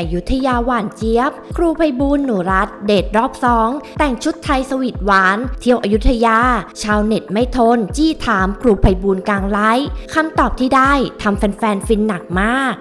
อยุธยาหวานเจี๊ยบ ครูไพบูลหนูรัตเดทรอบสองแต่งชุดไทยสวีทหวาน เที่ยวอยุธยา ชาวเน็ตไม่ทน จี้ถามครูไพบูลกลางไลฟ์คำตอบที่ได้ทำแฟนๆฟินหนักมาก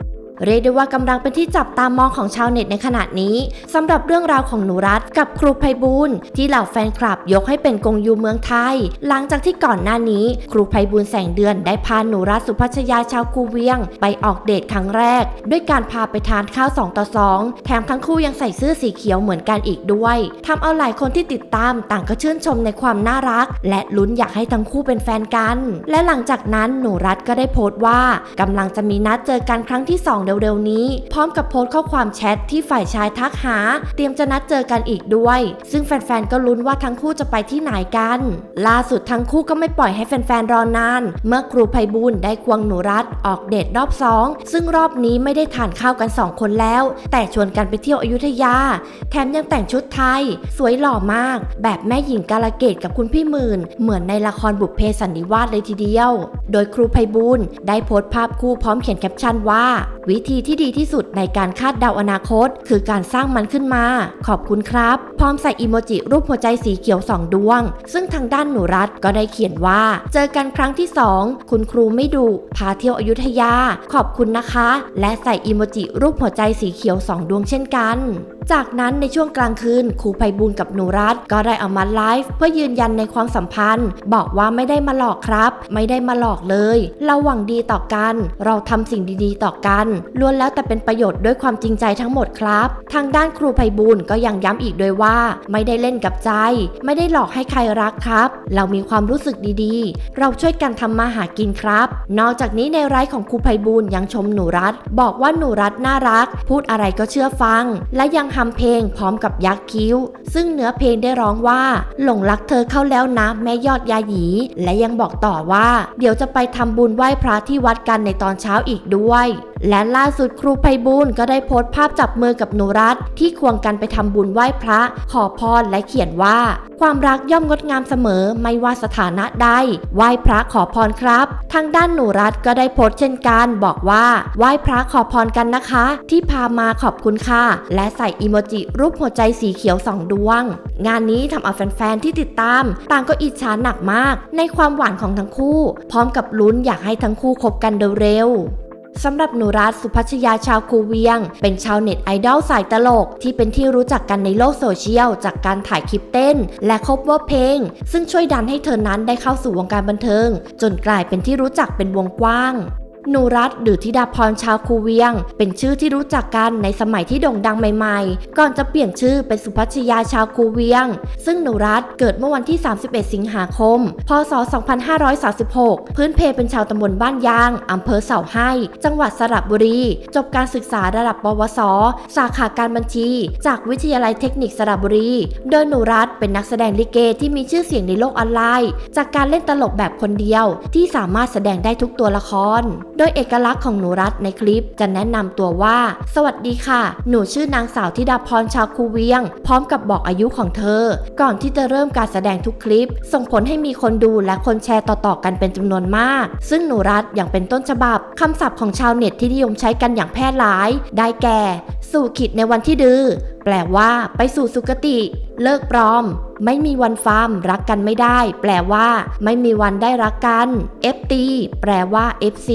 เรียกได้ว่ากำลังเป็นที่จับตามองของชาวเน็ตในขณะนี้สำหรับเรื่องราวของหนูรัตกับครูไพบูลย์ที่เหล่าแฟนคลับยกให้เป็นกงยูเมืองไทย หลังจากที่ก่อนหน้านี้ ครูไพบูลย์แสงเดือนได้พาหนูรัตสุพัชยาชาวคูเวียง ไปออกเดทครั้งแรก ด้วยการพาไปทานข้าว2ต่อ2แถมทั้งคู่ยังใส่เสื้อสีเขียวเหมือนกันอีกด้วยทำเอาหลายคนที่ติดตามต่างก็ชื่นชมในความน่ารัก และลุ้นอยากให้ทั้งคู่เป็นแฟนกัน และหลังจากนั้นหนูรัตก็ได้โพสต์ว่ากำลังจะมีนัดเจอกันครั้งที่สองเร็วๆนี้ พร้อมกับโพสต์ข้อความแชทที่ฝ่ายชายทักหา เตรียมจะนัดเจอกันอีกด้วย ซึ่งแฟนๆก็ลุ้นว่าทั้งคู่จะไปที่ไหนกัน ล่าสุดทั้งคู่ก็ไม่ปล่อยให้แฟนๆรอนาน เมื่อครูไพบูลย์ได้ควงหนูรัตออกเดทรอบสองซึ่งรอบนี้ไม่ได้ทานข้าวกันสองคนแล้ว แต่ชวนกันไปเที่ยวอยุธยา แถมยังแต่งชุดไทย สวยหล่อมาก แบบแม่หญิงกาลเกตกับคุณพี่หมื่น เหมือนในละครบุพเพสันนิวาสเลยทีเดียว โดยครูไพบูลย์ได้โพสต์ภาพคู่พร้อมเขียนแคปชั่นว่า วิธีที่ดีที่สุดในการคาดเดาอนาคต คือการสร้างมันขึ้นมา ขอบคุณครับ พร้อมใส่อีโมจิรูปหัวใจสีเขียวสองดวง ซึ่งทางด้านหนูรัตก็ได้เขียนว่า เจอกันครั้งที่สองคุณครูไม่ดุพาเที่ยวอยุธยา ขอบคุณนะคะ และใส่อีโมจิรูปหัวใจสีเขียวสองดวงเช่นกัน จากนั้นในช่วงกลางคืนครูไพบูลกับหนูรัตก็ได้เอามาไลฟ์เพื่อยืนยันในความสัมพันธ์ บอกว่าไม่ได้มาหลอกครับ ไม่ได้มาหลอกเลย เราหวังดีต่อกัน เราทำสิ่งดีๆ ต่อกันล้วนแล้วแต่เป็นประโยชน์ด้วยความจริงใจทั้งหมดครับ ทางด้านครูไพบูลก็ยังย้ำอีกด้วยว่า ไม่ได้เล่นกับใจ ไม่ได้หลอกให้ใครรักครับ เรามีความรู้สึกดีๆ เราช่วยกันทำมาหากินครับ นอกจากนี้ในไลฟ์ของครูไพบูลย์ยังชมหนูรัตบอกว่าหนูรัตน่ารัก พูดอะไรก็เชื่อฟัง และยังทำเพลงพร้อมกับยักษ์คิ้ว ซึ่งเนื้อเพลงได้ร้องว่า หลงรักเธอเข้าแล้วนะแม่ยอดยาหยี และยังบอกต่อว่า เดี๋ยวจะไปทำบุญไหว้พระที่วัดกันในตอนเช้าอีกด้วย และล่าสุดครูไพบูลก็ได้โพสต์ภาพจับมือกับหนูรัตที่ควงกันไปทำบุญไหว้พระ ขอพรและเขียนว่า ความรักย่อมงดงามเสมอไม่ว่าสถานะใดไหว้พระขอพรครับ ทางด้านหนูรัตก็ได้โพสต์เช่นกัน บอกว่าไหว้พระขอพรกันนะคะ ที่พามาขอบคุณค่ะ และใส่อีโมจิรูปหัวใจสีเขียวสองดวง งานนี้ทำเอาแฟนๆที่ติดตาม ต่างก็อิจฉาหนักมาก ในความหวานของทั้งคู่ พร้อมกับลุ้นอยากให้ทั้งคู่คบกันเร็วๆ สำหรับหนูรัตสุพัชยาชาวคูเวียง เป็นชาวเน็ตไอดอลสายตลก ที่เป็นที่รู้จักกันในโลกโซเชียล จากการถ่ายคลิปเต้น และคบว่าเพลง ซึ่งช่วยดันให้เธอนั้นได้เข้าสู่วงการบันเทิง จนกลายเป็นที่รู้จักเป็นวงกว้าง หนูรัตหรือธิดาพรชาวคูเวียง เป็นชื่อที่รู้จักกันในสมัยที่โด่งดังใหม่ๆ ก่อนจะเปลี่ยนชื่อเป็นสุพัชยาชาวคูเวียง ซึ่งหนูรัตเกิดเมื่อวันที่ 31 สิงหาคม พศ 2536 พื้นเพเป็นชาวตำบลบ้านยาง อำเภอเสาให้ จังหวัดสระบุรี จบการศึกษาระดับปวส สาขาการบัญชี จากวิทยาลัยเทคนิคสระบุรี โดยหนูรัตเป็นนักแสดงลิเกที่มีชื่อเสียงในโลกออนไลน์ จากการเล่นตลกแบบคนเดียว ที่สามารถแสดงได้ทุกตัวละครโดยเอกลักษณ์ของหนูรัตในคลิปจะแนะนำตัวว่า สวัสดีค่ะ หนูชื่อนางสาวธิดาพรชาวคูเวียง พร้อมกับบอกอายุของเธอ ก่อนที่จะเริ่มการแสดงทุกคลิป ส่งผลให้มีคนดูและคนแชร์ต่อๆกันเป็นจำนวนมาก ซึ่งหนูรัตอย่างเป็นต้นฉบับคำศัพท์ของชาวเน็ตที่นิยมใช้กันอย่างแพร่หลาย ได้แก่ สู่ขิดในวันที่ดื้อแปลว่า ไปสู่สุคติ เลิกปลอม ไม่มีวันฟาร์มรักกันไม่ได้ แปลว่า ไม่มีวันได้รักกัน FT แปลว่า FC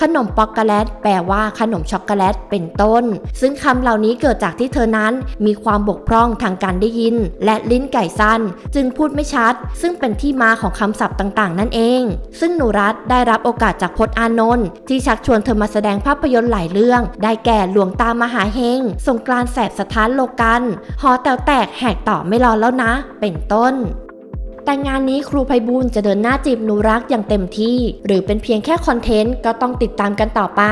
ขนมป๊อกโกแลตแปลว่าขนมช็อกโกแลตเป็นต้น ซึ่งคำเหล่านี้เกิดจากที่เธอนั้นมีความบกพร่องทางการได้ยิน และลิ้นไก่สั้น จึงพูดไม่ชัด ซึ่งเป็นที่มาของคำศัพท์ต่างๆ นั่นเอง ซึ่งหนูรัตได้รับโอกาสจากพจน์อานนท์ที่ชักชวนเธอมาแสดงภาพยนตร์หลายเรื่อง ได้แก่หลวงตามหาเฮง สงกรานต์แสบสถานโลกัน หอแตวแตกแหกต่อไม่รอแล้วนะเป็นต้น แต่งานนี้ครูไพบูลย์จะเดินหน้าจีบนูรักอย่างเต็มที่ หรือเป็นเพียงแค่คอนเทนต์ก็ต้องติดตามกันต่อไป